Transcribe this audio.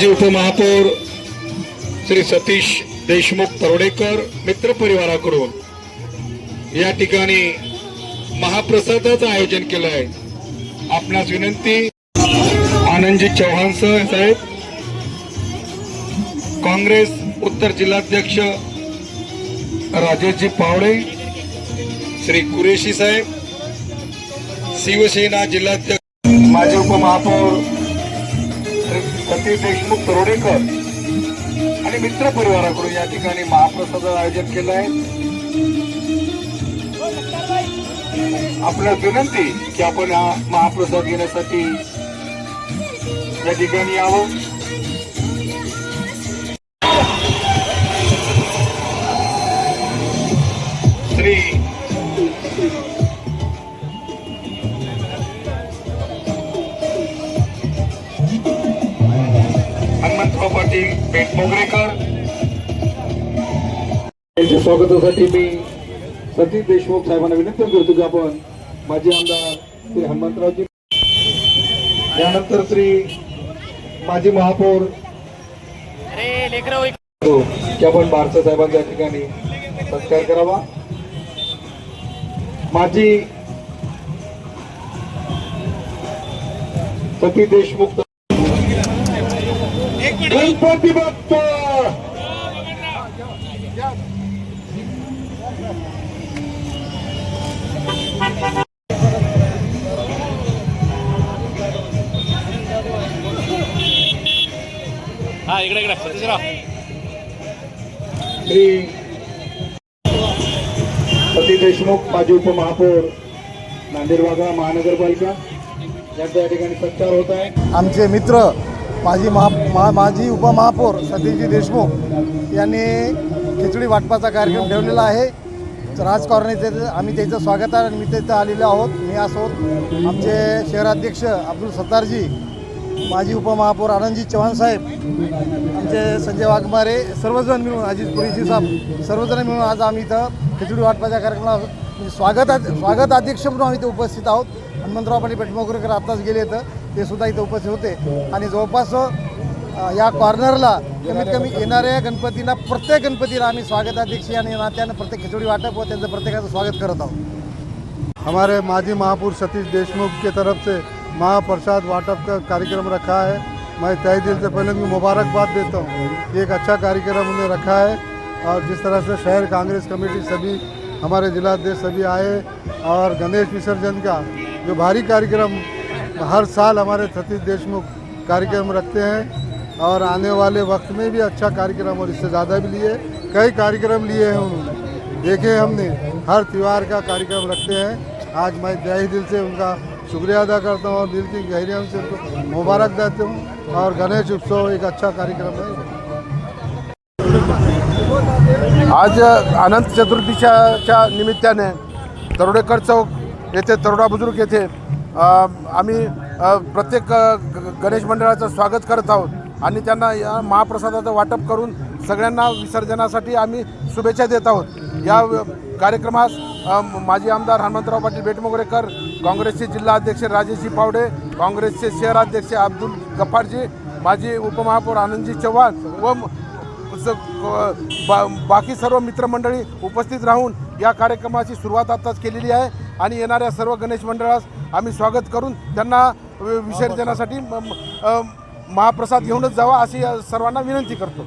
माजी उपमहापौर श्री सतीश देशमुख तरोडेकर मित्र परिवाराकडून या ठिकाणी महाप्रसादाचं आयोजन केलं आहे. आपणास विनंती आनंदजी चव्हाण साहेब काँग्रेस उत्तर जिल्हाध्यक्ष राजेशजी पावडे श्री कुरेशी साहेब शिवसेना जिल्हाध्यक्ष माजी उपमहापौर श्री देशमुख तरोडेकर आणि मित्र परिवाराकडून या ठिकाणी महाप्रसादाचं आयोजन केलं आहे. आपल्याला विनंती की आपण हा महाप्रसाद घेण्यासाठी या ठिकाणी यावं. पाटील पेटमोगरेकर यांच्या स्वागतासाठी मी सतीश देशमुख साहेबांना विनंती करतो की आपण माजी आमदार श्री हनुमंतरावजी त्यानंतर श्री माजी महापौर हो, की आपण बारसा साहेबांचा या ठिकाणी सत्कार करावा. माजी सतीश देशमुख गणपती बाप्पा हा इकडे इकडे. सतीशराव. श्री सतीश देशमुख माजी उपमहापौर नांदेड वाघा महानगरपालिका. यांचा या ठिकाणी सत्कार होत आहे. आमचे मित्र माजी महा मा माजी उपमहापौर सतीशजी देशमुख यांनी खिचडी वाटपाचा कार्यक्रम ठेवलेला आहे. राजकारणी त्याचं आम्ही त्याचं आणि मी इथं आलेलो आहोत. मी असोत आमचे शहराध्यक्ष अब्दुल सत्तारजी माजी उपमहापौर आनंदजी चव्हाण साहेब आमचे संजय वाघमारे सर्वजण मिळून अजित पुरीजी साहेब सर्वजण मिळून आज आम्ही इथं खिचडी वाटपाच्या कार्यक्रमाला म्हणजे स्वागत स्वागत अध्यक्ष म्हणून आम्ही इथे उपस्थित आहोत. हनुमंतराव पाटील पेटमोगरेकर आत्ताच गेले तर ते सुद्धा इथं उपस्थित होते. आणि जवळपास या कॉर्नरला कमीत कमी येणाऱ्या गणपतीला प्रत्येक गणपतीला आम्ही स्वागताध्यक्षी आणि नात्यानं प्रत्येक खिचडी वाटप व त्यांचं प्रत्येकाचं स्वागत करत आहोत. हमारे माजी महापुरुष सतीश देशमुख के तरफ से महाप्रसाद वाटप का कार्यक्रम रखा है। मैं तय दिल से पहले उनको मुबारकबाद देता हूँ। एक अच्छा कार्यक्रम उन्होंने रखा है और जिस तरह से शहर कांग्रेस कमेटी सभी हमारे जिलाध्यक्ष सभी आए और गणेश विसर्जन का जो भारी कार्यक्रम हर साल हमारे सतीश देशमुख कार्यक्रम रखते हैं और आने वाले वक्त में भी अच्छा कार्यक्रम और इससे ज़्यादा भी लिए, कई कार्यक्रम लिए हैं उन्होंने। देखे हमने, हर त्यौहार का कार्यक्रम रखते हैं। आज मैं तहे दिल से उनका शुक्रिया अदा करता हूँ और दिल की गहरियों से उनको मुबारक देता हूँ और गणेश उत्सव एक अच्छा कार्यक्रम है। आज अनंत चतुर्थीच्या च्या निमित्ताने तरोडेकर चौक येथे तरोडा बुज़ुर्ग येथे आम्ही प्रत्येक ग- गणेश मंडळाचं स्वागत करत आहोत. आणि त्यांना या महाप्रसादाचं वाटप करून सगळ्यांना विसर्जनासाठी आम्ही शुभेच्छा देत आहोत. या कार्यक्रमास माजी आमदार हनुमंतराव पाटील बेटमोगरेकर काँग्रेसचे जिल्हा अध्यक्ष राजेशजी पावडे काँग्रेसचे शहराध्यक्ष अब्दुल गफ्फारजी माजी उपमहापौर आनंदजी चव्हाण व बा बाकी सर्व मित्रमंडळी उपस्थित राहून या कार्यक्रमाची सुरुवात आत्ताच केलेली आहे. आणि येणाऱ्या सर्व गणेश मंडळास आम्ही स्वागत करून त्यांना विसर्जनासाठी म- महाप्रसाद घेऊनच जावा अशी सर्वांना विनंती करतो.